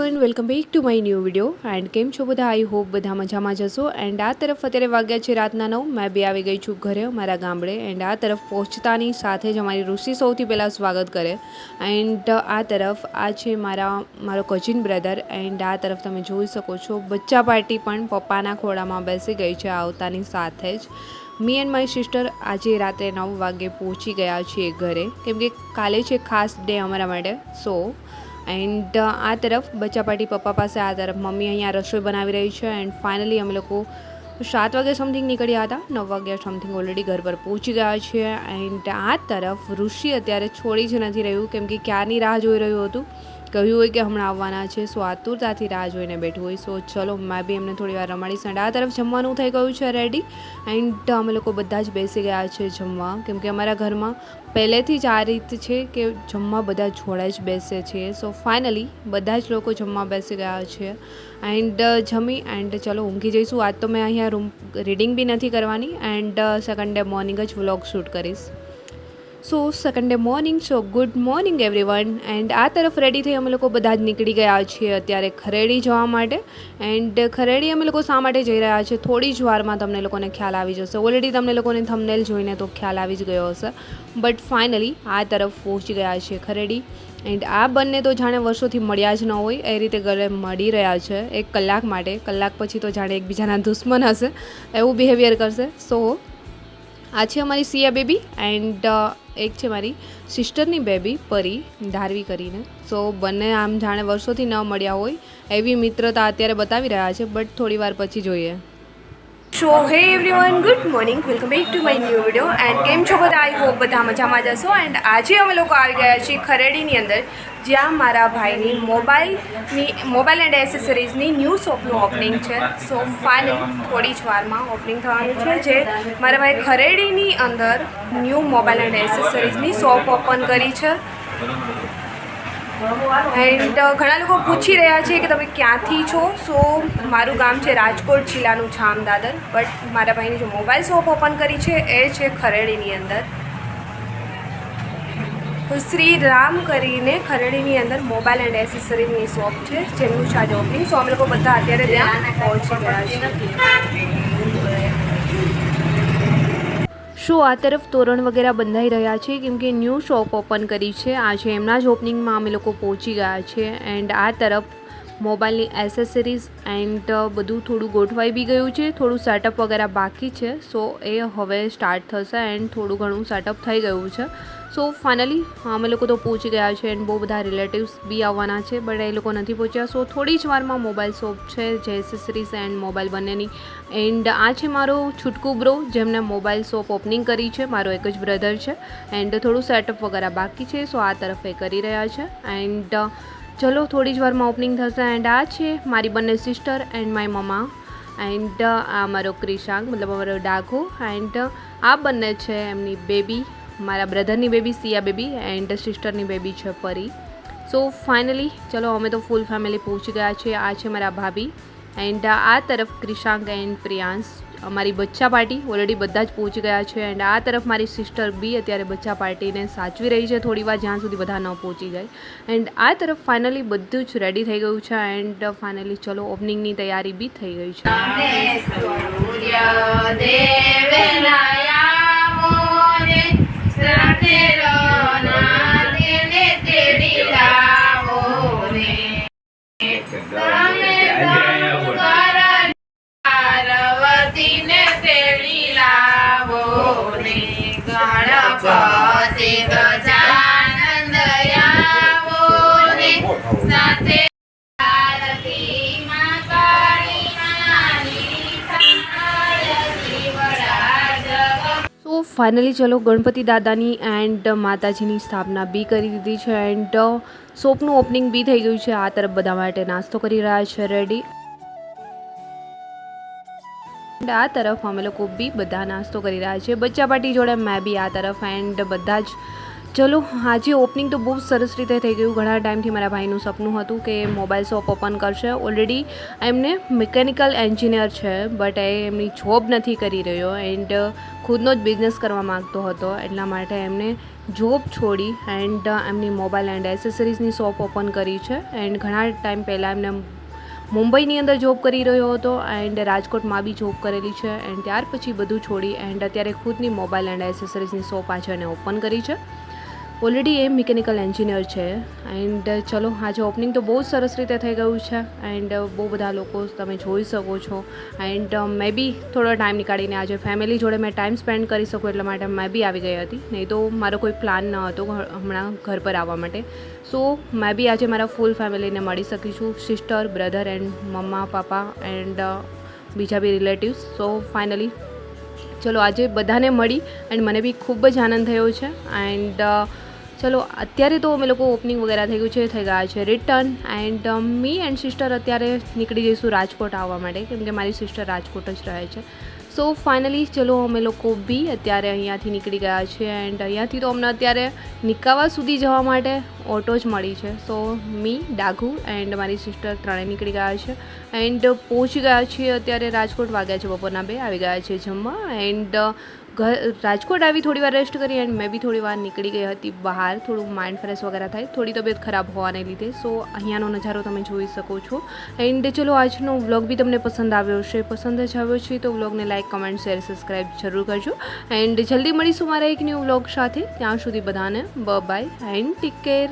Everyone welcome back to my new video and કેમ છો બધા? આઈ હોપ બધા મજામાં જશો એન્ડ આ તરફ અત્યારે વાગ્યા છે રાતના નવ. મેં બી આવી ગઈ છું ઘરે, મારા ગામડે. એન્ડ આ તરફ પહોંચતાની સાથે જ અમારી ઋષિ સૌથી પહેલાં સ્વાગત કરે. એન્ડ આ તરફ આ છે મારા, મારો કઝિન બ્રધર એન્ડ આ તરફ તમે જોઈ શકો છો, બચ્ચા પાર્ટી પણ પપ્પાના ખોળામાં બેસી ગઈ છે આવતાની સાથે જ. મી એન્ડ માય સિસ્ટર આજે રાત્રે નવ વાગે પહોંચી ગયા છીએ ઘરે. કેમ કે કાલે છે ખાસ ડે અમારા માટે. સો એન્ડ આ તરફ બચ્ચા પાટી પપ્પા પાસે આ તરફ મમ્મી અહીંયા રસોઈ બનાવી રહી છે એન્ડ ફાઇનલી અમે લોકો સાત વાગે સમથિંગ નીકળ્યા હતા. નવ વાગ્યા સમથિંગ ઓલરેડી ઘર પર પહોંચી ગયા છે એન્ડ આ તરફ ઋષિ અત્યારે છોડી જ નથી રહ્યું કેમ કે ક્યારની રાહ જોઈ રહ્યું હતું? કહ્યું હોય કે હમણાં આવવાના છે, સો આતુરતાથી રાહ જોઈને બેઠું હોય. સો ચલો, મેં બી એમને થોડી વાર રમાડીશ. એન્ડ આ તરફ જમવાનું થઈ ગયું છે રેડી એન્ડ અમે લોકો બધા જ બેસી ગયા છે જમવા. કેમ કે અમારા ઘરમાં પહેલેથી જ આ રીત છે કે જમવા બધા જોડે જ બેસે છે. સો ફાઇનલી બધા જ લોકો જમવા બેસી ગયા છે. એન્ડ જમી એન્ડ ચલો ઊંઘી જઈશું. આજ તો મેં અહીંયા રૂમ રીડિંગ બી નથી કરવાની. એન્ડ સેકન્ડ ડે મોર્નિંગ જ વ્લોગ શૂટ કરીશ. So second morning so good morning everyone and આ તરફ રેડી થઈ અમે લોકો બધા જ નીકળી ગયા છીએ અત્યારે ખરેડી જવા માટે. એન્ડ ખરેડી અમે લોકો શા માટે જઈ રહ્યા છીએ? થોડી જ વારમાં તમને લોકોને ખ્યાલ આવી જશે. ઓલરેડી તમને લોકોને થમનેલ જોઈને તો ખ્યાલ આવી જ ગયો હશે. બટ ફાઇનલી આ તરફ પહોંચી ગયા છીએ ખરેડી. એન્ડ આ બંને તો જાણે વર્ષોથી મળ્યા જ ન હોય. એ રીતે ગળે મળી રહ્યા છે. એક કલાક માટે. કલાક પછી તો જાણે એકબીજાના દુશ્મન હશે. એવું બિહેવિયર કરશે. સો આ છે અમારી સિયા બેબી એન્ડ એક છે મારી સિસ્ટરની બેબી પરી ધારવી કરીને. સો, બંને આમ જાણે વર્ષોથી ન મળ્યા હોય એવી મિત્રતા અત્યારે બતાવી રહ્યા છે, બટ થોડી વાર પછી જોઈએ. So hey everyone good morning welcome back to my new video and કેમ છો બધા? આઈ હોપ બધા મજામાં જશો એન્ડ આજે અમે લોકો આવી ગયા છીએ ખરેડીની અંદર, જ્યાં મારા ભાઈની મોબાઈલની મોબાઈલ એન્ડ એસેસરીઝની ન્યૂ શોપનું ઓપનિંગ છે. સો ફાઇનલી થોડી જ વારમાં ઓપનિંગ થવાનું છે, જે મારા ભાઈ ખરેડીની અંદર ન્યૂ મોબાઈલ એન્ડ એસેસરીઝની શોપ ઓપન કરી છે. એન્ડ ઘણા લોકો પૂછી રહ્યા છે કે તમે ક્યાંથી છો? સો મારું ગામ છે રાજકોટ, જિલ્લાનું છામ દાદર બટ મારા ભાઈની જે મોબાઈલ શોપ ઓપન કરી છે, એ છે ખરેડીની અંદર. શ્રી રામ કરીને ખરેડીની અંદર મોબાઈલ એન્ડ એસેસરીની શોપ છે જેમનું છે આજે ઓપનિંગ સો અમે લોકો બધા અત્યારે ત્યાં પહોંચી ગયા છે શું આ તરફ તોરણ વગેરે બંધાઈ રહ્યા છે. કેમ કે ન્યૂ શોપ ઓપન કરી છે. આજે એમના જ ઓપનિંગમાં અમે લોકો પહોંચી ગયા છે. એન્ડ આ તરફ મોબાઈલની એસેસરીઝ એન્ડ બધું થોડું ગોઠવાઈ બી ગયું છે. થોડું સેટઅપ વગેરે બાકી છે. સો, એ હવે સ્ટાર્ટ થશે એન્ડ થોડું ઘણું સેટઅપ થઈ ગયું છે. સો, ફાઇનલી અમે લોકો તો પહોંચી ગયા છે એન્ડ બહુ બધા રિલેટિવ્સ બી આવવાના છે, બટ એ લોકો નથી પહોંચ્યા. સો, થોડી જ વારમાં મોબાઈલ શોપ છે, જે એસેસરીઝ એન્ડ મોબાઈલ બંનેની. એન્ડ, આ છે મારો છૂટકું બ્રો જેમને મોબાઈલ શોપ ઓપનિંગ કરી છે. મારો એક જ બ્રધર છે. એન્ડ, થોડું સેટઅપ વગેરે બાકી છે. સો, આ તરફ એ કરી રહ્યા છે. એન્ડ ચલો, થોડી જ વારમાં ઓપનિંગ થશે એન્ડ આ છે મારી બંને sister and my mama and આ મારો ક્રિશાંક, મતલબ અમારો ડાઘો. એન્ડ આ બંને છે એમની બેબી મારા બ્રધરની બેબી સિયા બેબી એન્ડ સિસ્ટરની બેબી છે પરી. સો ફાઇનલી ચલો, અમે તો ફૂલ ફેમિલી પહોંચી ગયા છીએ. આ છે મારા ભાભી. એન્ડ આ તરફ ક્રિશાંક એન્ડ પ્રિયાંશ. અમારી બચ્ચા પાર્ટી ઓલરેડી બધા જ પહોંચી ગયા છે એન્ડ આ તરફ મારી સિસ્ટર બી અત્યારે બચ્ચા પાર્ટીને સાચવી રહી છે. થોડી વાર જ્યાં સુધી બધા ન પહોંચી જાય. એન્ડ આ તરફ ફાઇનલી બધું જ રેડી થઈ ગયું છે એન્ડ ફાઇનલી ચલો ઓપનિંગની તૈયારી બી થઈ ગઈ છે. ફાઇનલી ચલો ગણપતિ દાદાની એન્ડ માતાજીની સ્થાપના બી કરી દીધી છે એન્ડ શોપનું ઓપનિંગ બી થઈ ગયું છે. આ તરફ બધા માટે નાસ્તો કરી રહ્યા છે. રેડી આ તરફ અમે લોકો બી બધા નાસ્તો કરી રહ્યા છે. બચ્ચા પાર્ટી જોડે મેં બી આ તરફ એન્ડ બધા જ ચલો, આજે ઓપનિંગ તો બહુ સરસ રીતે થઈ ગયું. ઘણા ટાઈમથી મારા ભાઈનું સપનું હતું કે મોબાઈલ શોપ ઓપન કરશે. ઓલરેડી એમને મિકેનિકલ એન્જિનિયર છે બટ એ એમની જોબ નથી કરી રહ્યો. એન્ડ ખુદનો જ બિઝનેસ કરવા માગતો હતો, એટલા માટે એમને જોબ છોડી એન્ડ એમની મોબાઈલ એન્ડ એસેસરીઝની શોપ ઓપન કરી છે. એન્ડ ઘણા ટાઈમ પહેલાં એમને મુંબઈની અંદર જોબ કરી રહ્યો હતો એન્ડ રાજકોટમાં બી જોબ કરેલી છે. એન્ડ ત્યાર પછી બધું છોડી એન્ડ અત્યારે ખુદની મોબાઈલ એન્ડ એસેસરીઝની શોપ આજે એને ઓપન કરી છે. ઓલરેડી એ મિકેનિકલ એન્જિનિયર છે એન્ડ ચલો આજે ઓપનિંગ તો બહુ જ સરસ રીતે થઈ ગયું છે એન્ડ બહુ બધા લોકો તમે જોઈ શકો છો એન્ડ મે બી થોડો ટાઈમ નીકાળીને આજે ફેમિલી જોડે મેં ટાઈમ સ્પેન્ડ કરી શકું એટલા માટે મેં બી આવી ગઈ હતી. નહીં તો મારો કોઈ પ્લાન ન હતો હમણાં ઘર પર આવવા માટે. સો મેં બી આજે મારા ફૂલ ફેમિલીને મળી શકી છું, sister, brother and mamma, papa and બીજા બી રિલેટિવ્સ. સો ફાઇનલી ચલો આજે બધાને મળી એન્ડ મને બી ખૂબ જ આનંદ થયો છે એન્ડ ચલો, અત્યારે તો અમે લોકો ઓપનિંગ વગેરે થઈ ગયું છે, થઈ ગયા છે return and me and sister અત્યારે નીકળી જઈશું રાજકોટ આવવા માટે, કેમ કે મારી સિસ્ટર રાજકોટ જ રહે છે. સો ફાઇનલી ચલો, અમે લોકો બી અત્યારે અહીંયાથી નીકળી ગયા છે એન્ડ અહીંયાથી તો અમને અત્યારે નિકાવા સુધી જવા માટે ઓટો જ મળી છે. સો મી ડાઘુ એન્ડ મારી સિસ્ટર ત્રણેય નીકળી ગયા છે એન્ડ પહોંચી ગયા છીએ, અત્યારે રાજકોટ વાગ્યા છે બપોરના બે, આવી ગયા છે જમવા એન્ડ ઘર, રાજકોટ આવી થોડી વાર રેસ્ટ કરી એન્ડ મેં બી થોડી વાર નીકળી ગઈ હતી બહાર. થોડું માઇન્ડ ફ્રેશ વગેરે થાય. થોડી તબિયત ખરાબ હોવાને લીધે. સો અહીંયાનો નજારો તમે જોઈ શકો છો. એન્ડ ચલો, આજનો વ્લોગ બી તમને પસંદ આવ્યો હશે. પસંદ જ આવ્યો છે તો વ્લોગને લાઇક કમેન્ટ શેર સબસ્ક્રાઈબ જરૂર કરજો. એન્ડ જલ્દી મળીશું મારા એક ન્યૂ વ્લોગ સાથે. ત્યાં સુધી બધાને બ બાય એન્ડ ટેક કેર